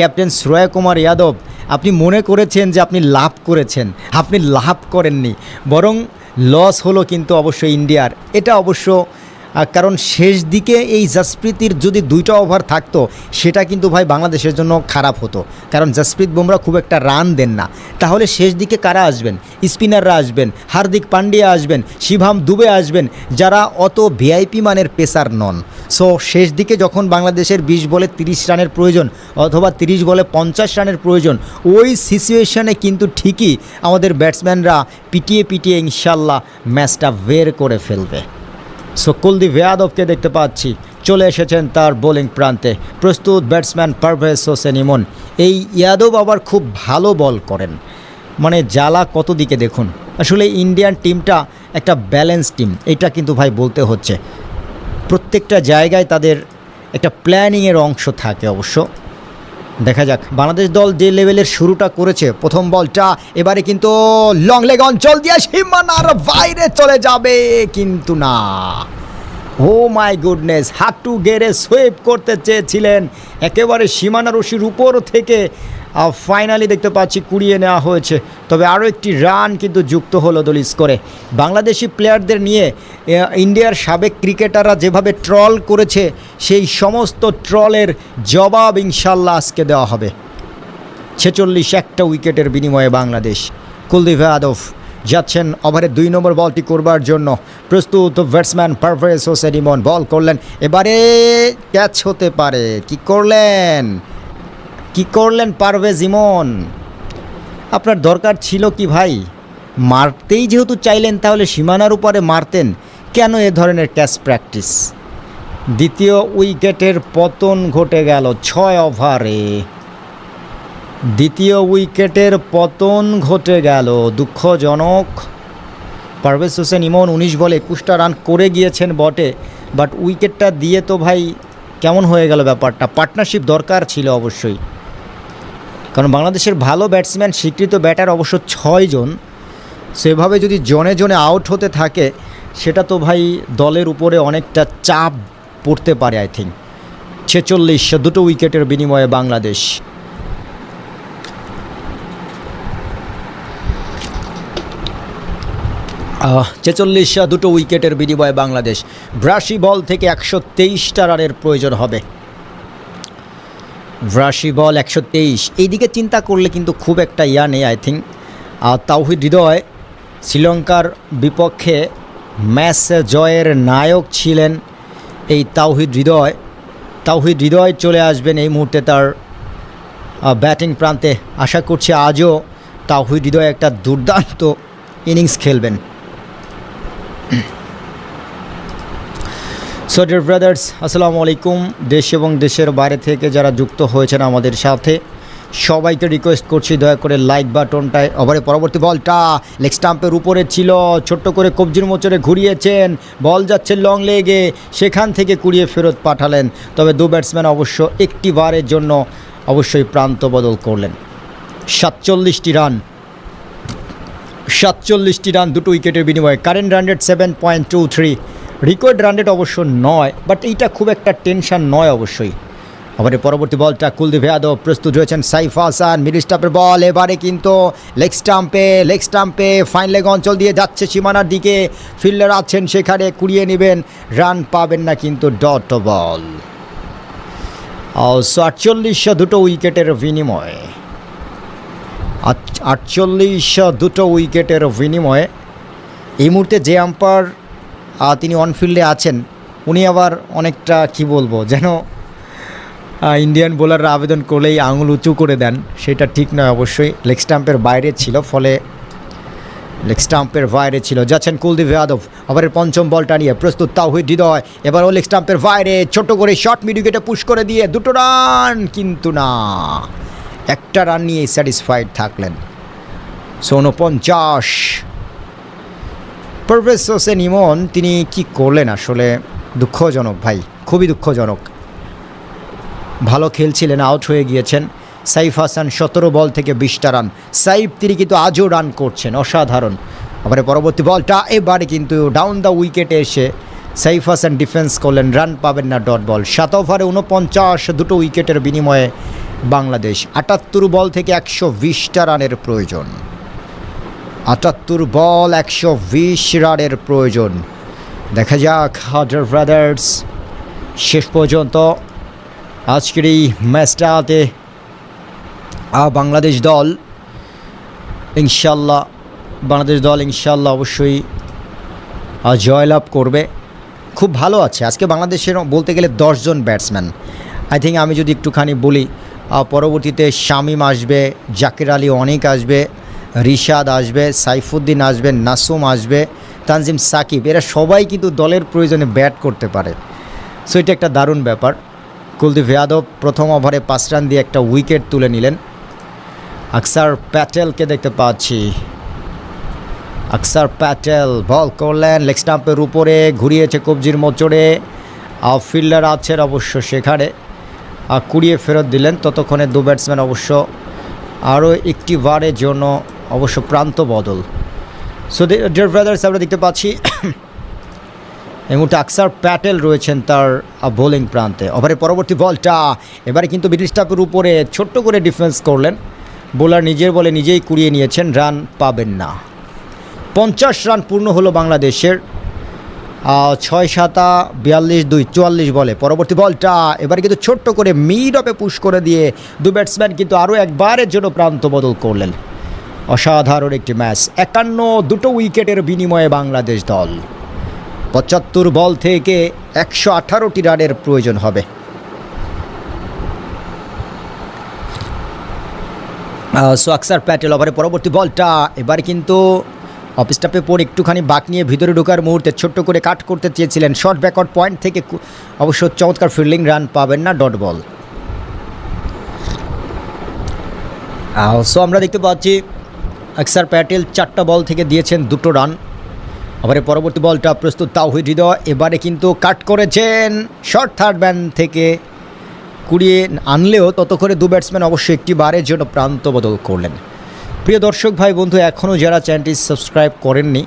Captain Shreya Kumar Yadav, আপনি মনে করেছেন যে আপনি লাভ করেছেন। আপনি লাভ করেননি। বরং লস হলো কিন্তু অবশ্য ইন্ডিয়ার। এটা অবশ্য কারণ শেষ দিকে এই জাসপ্রীতির যদি দুইটা ওভার থাকতো, সেটা কিন্তু ভাই বাংলাদেশের জন্য খারাপ হতো। কারণ জাসপ্রীত বুমরা খুব একটা রান দেন না। তাহলে শেষ দিকে কারা আসবেন? স্পিনাররা আসবেন, হার্দিক পান্ডিয়া আসবেন শিভাম দুবে আসবেন, যারা অত ভিআইপি মানের পেসার নন। সো শেষ দিকে যখন বাংলাদেশের বিশ বলে তিরিশ রানের প্রয়োজন অথবা তিরিশ বলে পঞ্চাশ রানের প্রয়োজন, ওই সিচুয়েশনে কিন্তু ঠিকই আমাদের ব্যাটসম্যানরা পিটিয়ে পিটিয়ে ইনশাল্লাহ ম্যাচটা বের করে ফেলবে। সো কুলদীপ যাদবকে দেখতে পাচ্ছি, চলে এসেছেন তার বোলিং প্রান্তে। প্রস্তুত ব্যাটসম্যান পারভেজ হোসেন ইমন। এই ইয়াদব আবার খুব ভালো বল করেন। মানে জ্বালা কত দিকে দেখুন। আসলে ইন্ডিয়ান টিমটা একটা ব্যালেন্স টিম, এটা কিন্তু ভাই বলতে হচ্ছে। প্রত্যেকটা জায়গায় তাদের একটা প্ল্যানিংয়ের অংশ থাকে অবশ্য। দেখা যাক, বাংলাদেশ দল যে লেভেলের শুরুটা করেছে, প্রথম বলটা, এবারে কিন্তু লং লেগ অঞ্চল দিয়ে সীমানার বাইরে চলে যাবে কিন্তু না। ও মাই গুডনেস হাটু গেড়ে সোয়েপ করতে চেয়েছিলেন, একেবারে সীমানা রশির উপর থেকে ফাইনালি দেখতে পাচ্ছি কুড়িয়ে নেওয়া হয়েছে। তবে আরও একটি রান কিন্তু যুক্ত হলো দল স্কোরে। বাংলাদেশি প্লেয়ারদের নিয়ে ইন্ডিয়ার সাবেক ক্রিকেটাররা যেভাবে ট্রল করেছে, সেই সমস্ত ট্রলের জবাব ইনশাল্লাহ আজকে দেওয়া হবে। ছেচল্লিশ একটা উইকেটের বিনিময়ে বাংলাদেশ। কুলদীপ যাদব যাচ্ছেন ওভারে দুই নম্বর বলটি করবার জন্য। প্রস্তুত ব্যাটসম্যান পারভেজ হোসেন ইমন বল করলেন। এবারে ক্যাচ হতে পারে। কি করলেন? কি করলেন পারভেজ ইমন আপনার দরকার ছিল কি ভাই? মারতেই যেহেতু চাইলেন, তাহলে সীমানার উপরে মারতেন। কেন এ ধরনের ক্যাচ প্র্যাকটিস দ্বিতীয় উইকেটের পতন ঘটে গেল ছয় ওভারে। দ্বিতীয় উইকেটের পতন ঘটে গেল দুঃখজনক। পারভেজ হোসেন ইমন উনিশ বলে একুশটা রান করে গিয়েছেন বটে বাট উইকেটটা দিয়ে তো ভাই কেমন হয়ে গেল ব্যাপারটা? পার্টনারশিপ দরকার ছিল অবশ্যই। কারণ বাংলাদেশের ভালো ব্যাটসম্যান স্বীকৃত ব্যাটার অবশ্য ছয়জন সেভাবে যদি জনে জনে আউট হতে থাকে, সেটা তো ভাই দলের উপরে অনেকটা চাপ পড়তে পারে আই থিঙ্ক ছেচল্লিশ, দুটো উইকেটের বিনিময়ে বাংলাদেশ। ছেচল্লিশ, দুটো উইকেটের বিনিময়ে বাংলাদেশ। ব্রাশি বল থেকে একশো তেইশটা রানের প্রয়োজন হবে। ব্রাশি বল একশো তেইশ। এইদিকে চিন্তা করলে কিন্তু খুব একটা ইয়া নেই আই থিঙ্ক আর তাওহিদ হৃদয় শ্রীলঙ্কার বিপক্ষে ম্যাচ জয়ের নায়ক ছিলেন এই তাওহিদ হৃদয়। তাওহিদ হৃদয় চলে আসবেন এই মুহূর্তে তার ব্যাটিং প্রান্তে। আশা করছি আজও তাওহিদ হৃদয় একটা দুর্দান্ত ইনিংস খেলবেন। সো ডিয়ার ব্রাদার্স আসসালামু আলাইকুম। দেশ এবং দেশের বাইরে থেকে যারা যুক্ত হয়েছেন আমাদের সাথে, সবাইকে রিকোয়েস্ট করছি দয়া করে লাইক বাটনটায় ওভারে পরবর্তী বলটা লেগ স্টাম্পের উপরে ছিল, ছোট্ট করে কবজির মোচরে ঘুরিয়েছেন, বল যাচ্ছে লং লেগে সেখান থেকে কুড়িয়ে ফেরত পাঠালেন। তবে দু ব্যাটসম্যান অবশ্য একটি বারের জন্য অবশ্যই প্রান্ত বদল করলেন। সাতচল্লিশটি রান সাতচল্লিশটি রান দুটো উইকেটের বিনিময়ে। Current run rate seven point two three record run rate অবশ্য নয় বাট এইটা খুব একটা টেনশন নয় অবশ্যই। আবার পরবর্তী বলটা কুলদীপ যাদব প্রস্তুত রয়েছেন সাইফ হাসান মিডল স্টাম্পের বল এবারে কিন্তু লেগ স্টাম্পে লেগ স্টাম্পে ফাইন লেগ অঞ্চল দিয়ে যাচ্ছে সীমানার দিকে। ফিল্ডার আছেন সেখানে, কুড়িয়ে নেবেন রান পাবেন না কিন্তু ডট বল সো আটচল্লিশ দুটো উইকেটের বিনিময়ে। আট- আটচল্লিশ দুটো উইকেটের বিনিময়ে। এই মুহূর্তে যে আম্পায়ার তিনি অনফিল্ডে আছেন। উনি আবার অনেকটা, কি বলব, যেন ইন্ডিয়ান বোলাররা আবেদন করলেই আঙুল উঁচু করে দেন। সেটা ঠিক নয় অবশ্যই। লেগ স্টাম্পের বাইরে ছিল, ফলে লেগ স্টাম্পের বাইরে ছিল। যাচ্ছেন কুলদীপ যাদব। আবার পঞ্চম বলটা নিয়ে প্রস্তুত তাও তাওহিদ হৃদয়। এবার ও লেগ স্টাম্পের বাইরে, ছোট করে শর্ট মিড উইকেটে পুশ করে দিয়ে দুটো রান কিন্তু না। একটা রান নিয়ে স্যাটিসফাইড থাকলেন। সোনো পঞ্চাশ পারভেজ হোসেন ইমন তিনি কি করলেন আসলে? দুঃখজনক ভাই, খুবই দুঃখজনক। ভালো খেলছিলেন আউট হয়ে গিয়েছেন। সাইফ হাসান সতেরো বল থেকে বিশটা রান। সাইফ, তিনি কিন্তু আজও রান করছেন, অসাধারণ। আবার পরবর্তী বলটা, এবারে কিন্তু ডাউন দ্য উইকেটে এসে সাইফ হাসান ডিফেন্স করলেন রান পাবেন না ডট বল সাত ওভারে উনপঞ্চাশ, দুটো উইকেটের বিনিময়ে বাংলাদেশ আটাত্তর বল থেকে একশো বিশটা রানের প্রয়োজন। আটাত্তর বল, একশো বিশ রানের প্রয়োজন। দেখা যাক, হার্ডার ব্রাদার্স, শেষ পর্যন্ত আজকের এই ম্যাচটাতে বাংলাদেশ দল, ইনশাল্লাহ, বাংলাদেশ দল ইনশাল্লাহ অবশ্যই জয়লাভ করবে। খুব ভালো আছে। আজকে বাংলাদেশের বলতে গেলে দশজন ব্যাটসম্যান। আই থিঙ্ক আমি যদি একটুখানি বলি পরবর্তীতে শামিম আসবে, জাকির আলী অনেক আসবে রিশাদ আসবে সাইফুদ্দিন আসবে নাসুম আসবে তানজিম সাকিব এরা সবাই কিন্তু দলের প্রয়োজনে ব্যাট করতে পারে। সো এটা একটা দারুণ ব্যাপার। কুলদীপ যাদব প্রথম ওভারে পাঁচ রান দিয়ে একটা উইকেট তুলে নিলেন। আকসার প্যাটেলকে দেখতে পাচ্ছি। আকসার প্যাটেল বল করলেন লেগ স্টাম্পের উপরে ঘুরিয়েছে কবজির মোচড়ে। ফিল্ডার আছেন অবশ্য সেখানে। আহ, কুড়িয়ে ফেরত দিলেন ততক্ষণে দু ব্যাটসম্যান অবশ্য। আরও একটি বারের জন্য অবশ্য প্রান্ত বদল। সো ডিয়ার ব্রাদার্স আমরা দেখতে পাচ্ছি, এই মুহূর্তে আকসার প্যাটেল রয়েছেন তার বোলিং প্রান্তে। ওভারের পরবর্তী বলটা, এবারে কিন্তু মিডিল উপরে ছোট্ট করে ডিফেন্স করলেন। বোলার নিজের বলে নিজেই কুড়িয়ে নিয়েছেন, রান পাবেন না। পঞ্চাশ রান পূর্ণ হলো বাংলাদেশের ছয় সাতা, বিয়াল্লিশ দুই, চুয়াল্লিশ বলে। পরবর্তী বলটা, এবারে কিন্তু ছোট্ট করে মিড অপে পুশ করে দিয়ে দু ব্যাটসম্যান কিন্তু আরও একবারের জন্য প্রান্ত বদল করলেন। অসাধারণ একটি ম্যাচ। একান্ন, দুটো উইকেটের বিনিময়ে বাংলাদেশ দল। পঁচাত্তর বল থেকে একশো আঠারোটি রানের প্রয়োজন হবে। সো আকসার প্যাটেল ওভারে পরবর্তী বলটা। এবারে কিন্তু অফ স্টাপে পর একটুখানি বাক নিয়ে ভিতরে ঢোকার মুহূর্তে ছোট্ট করে কাট করতে চেয়েছিলেন শর্ট ব্যাকআউট পয়েন্ট থেকে অবশ্য চমৎকার ফিল্ডিং রান পাবেন না ডট বল সো আমরা দেখতে পাচ্ছি আকসার প্যাটেল চারটা বল থেকে দিয়েছেন দুটো রান। আবার পরবর্তী বলটা প্রস্তুত তাওহিদ হৃদয়। এবারে কিন্তু কাট করেছেন শর্ট থার্ড ম্যান থেকে কুড়িয়ে আনলেও ততক্ষণে দু ব্যাটসম্যান অবশ্যই একটি বারের জন্য প্রান্ত বদল করলেন। প্রিয় দর্শক, ভাই, বন্ধু, এখনও যারা চ্যানেলটি সাবস্ক্রাইব করেননি,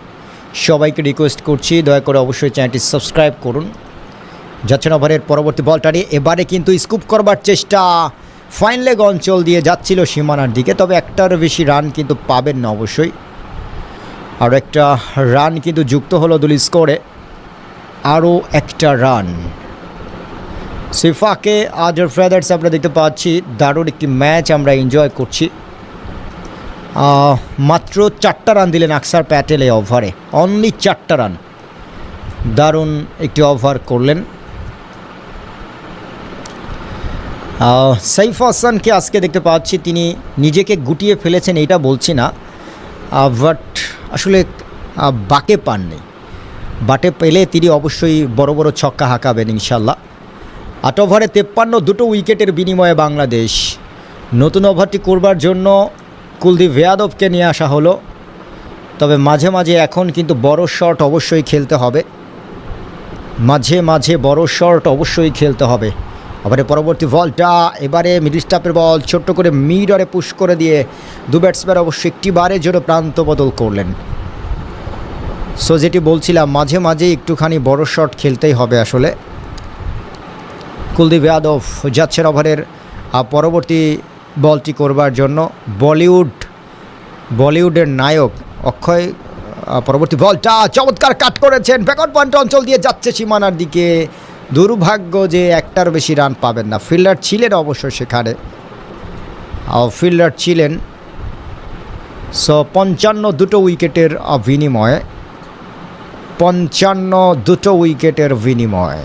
সবাইকে রিকোয়েস্ট করছি, দয়া করে অবশ্যই চ্যানেলটি সাবস্ক্রাইব করুন। যাচ্ছেন ওভারের পরবর্তী বলটা এবারে কিন্তু স্কুপ করবার চেষ্টা ফাইন লেগ অঞ্চল দিয়ে যাচ্ছিল সীমানার দিকে, তবে একটার বেশি রান কিন্তু পাবেন না অবশ্যই। আর একটা রান কিন্তু যুক্ত হলো দুল স্কোরে। আরও একটা রান। সিফাকে আদার ফ্রেদার্স আমরা দেখতে পাচ্ছি, দারুণ একটি ম্যাচ আমরা এনজয় করছি। মাত্র চারটা রান দিলেন আকসার প্যাটেল এই অনলি চারটা রান। দারুণ একটি ওভার করলেন। সাইফ হাসানকে আজকে দেখতে পাচ্ছি, তিনি নিজেকে গুটিয়ে ফেলেছেন এটা বলছি না। বাট আসলে বাকে পাননি। বাটে পেলে তিনি অবশ্যই বড় বড় ছক্কা হাঁকাবেন ইনশাল্লাহ আট ওভারে তেপ্পান্ন, দুটো উইকেটের বিনিময়ে বাংলাদেশ। নতুন ওভারটি করবার জন্য কুলদীপ যাদবকে নিয়ে আসা হলো। তবে মাঝে মাঝে এখন কিন্তু বড় শট অবশ্যই খেলতে হবে। মাঝে মাঝে বড় শট অবশ্যই খেলতে হবে। এবারে পরবর্তী বলটা, এবারে মিডিল স্টাপের বল, ছোট্ট করে মিডরে পুশ করে দিয়ে দু ব্যাটসম্যান অবশ্যই একটি বারের জন্য প্রান্ত বদল করলেন। সো যেটি বলছিলাম, মাঝে মাঝে একটুখানি বড় শট খেলতেই হবে আসলে। কুলদীপ যাদব যাচ্ছেন ওভারের পরবর্তী বলটি করবার জন্য বলিউড, বলিউডের নায়ক অক্ষয় পরবর্তী বলটা চমৎকার কাট করেছেন। ব্যাকআউট পয়েন্ট অঞ্চল দিয়ে যাচ্ছে সীমানার দিকে। দুর্ভাগ্য যে একটার বেশি রান পাবেন না। ফিল্ডার ছিলেন অবশ্য সেখানে। ফিল্ডার ছিলেন সো পঞ্চান্ন দুটো উইকেটের বিনিময়ে। পঞ্চান্ন দুটো উইকেটের বিনিময়ে।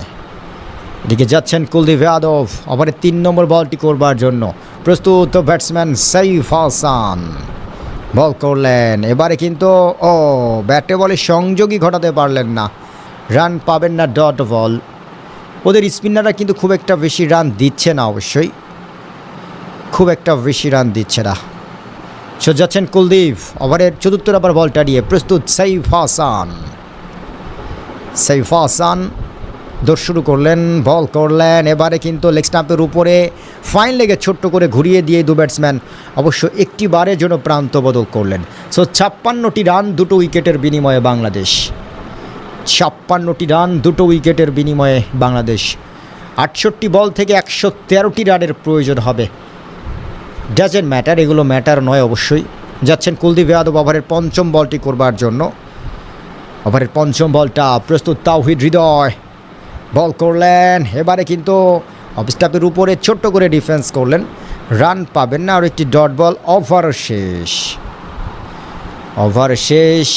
এদিকে যাচ্ছেন কুলদীপ যাদব। ওভারে তিন নম্বর বলটি করবার জন্য। প্রস্তুত ব্যাটসম্যান সাইফ হাসান। বল করলেন। এবারে কিন্তু, ও, ব্যাটে বলে সংযোগই ঘটাতে পারলেন না। রান পাবেন না ডট বল। ওদের স্পিনাররা কিন্তু খুব একটা বেশি রান দিচ্ছে না অবশ্যই। খুব একটা বেশি রান দিচ্ছে না। সো যাচ্ছেন কুলদীপ ওভারের চতুর্থ আবার বলটা নিয়ে প্রস্তুত সাইফ হাসান সাইফ হাসান দৌড় শুরু করলেন বল করলেন, এবারে কিন্তু লেগ স্টাম্পের উপরে ফাইন লেগে ছোট্ট করে ঘুরিয়ে দিয়ে দু ব্যাটসম্যান অবশ্য একটি বারের জন্য প্রান্ত বদল করলেন। সো ছাপ্পান্নটি রান, দুটো উইকেটের বিনিময়ে বাংলাদেশ। ছাপ্পান্নটি রান, দুটো উইকেটের বিনিময়ে বাংলাদেশ। আটষট্টি বল থেকে একশো তেরোটি রানের প্রয়োজন হবে। ডাজেন্ট ম্যাটার এগুলো ম্যাটার নয় অবশ্যই। যাচ্ছেন কুলদীপ যাদব ওভারের পঞ্চম বলটি করবার জন্য। ওভারের পঞ্চম বলটা প্রস্তুত তাওহিদ হৃদয়। বল করলেন, এবারে কিন্তু অফস্টাপের উপরে ছোট্ট করে ডিফেন্স করলেন। রান পাবেন না আর একটি ডট বল ওভার শেষ। ওভার শেষ।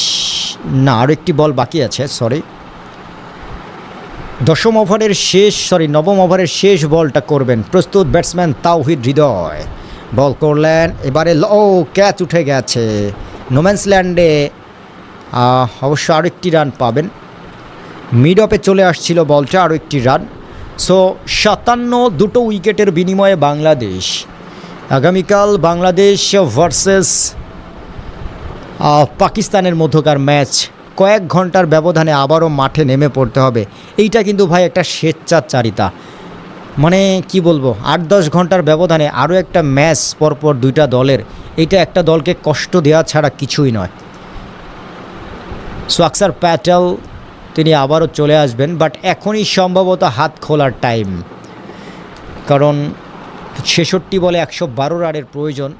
না আরও একটি বল বাকি আছে সরি দশম ওভারের শেষ সরি নবম ওভারের শেষ বলটা করবেন প্রস্তুত ব্যাটসম্যান তাওহিদ হৃদয়। বল করলেন, এবারে ও, ক্যাচ উঠে গেছে। নোম্যান্সল্যান্ডে অবশ্য আরও একটি রান পাবেন। মিড অফে চলে আসছিল বলটা আরও একটি রান। সো সাতান্ন দুটো উইকেটের বিনিময়ে বাংলাদেশ। আগামীকাল বাংলাদেশ ভার্সেস পাকিস্তানের মধ্যকার ম্যাচ কয়েক ঘণ্টার ব্যবধানে আবারও মাঠে নেমে পড়তে হবে। এইটা কিন্তু ভাই একটা স্বেচ্ছাচারিতা। মানে কি বলব, আট দশ ঘণ্টার ব্যবধানে আরও একটা ম্যাচ পরপর দুইটা দলের, এইটা একটা দলকে কষ্ট দেওয়া ছাড়া কিছুই নয়। সোয়াক্সার প্যাটেল, তিনি আবারও চলে আসবেন, বাট এখনই সম্ভবত হাত খোলার টাইম। কারণ ছেষট্টি বলে একশো বারো রানের প্রয়োজন।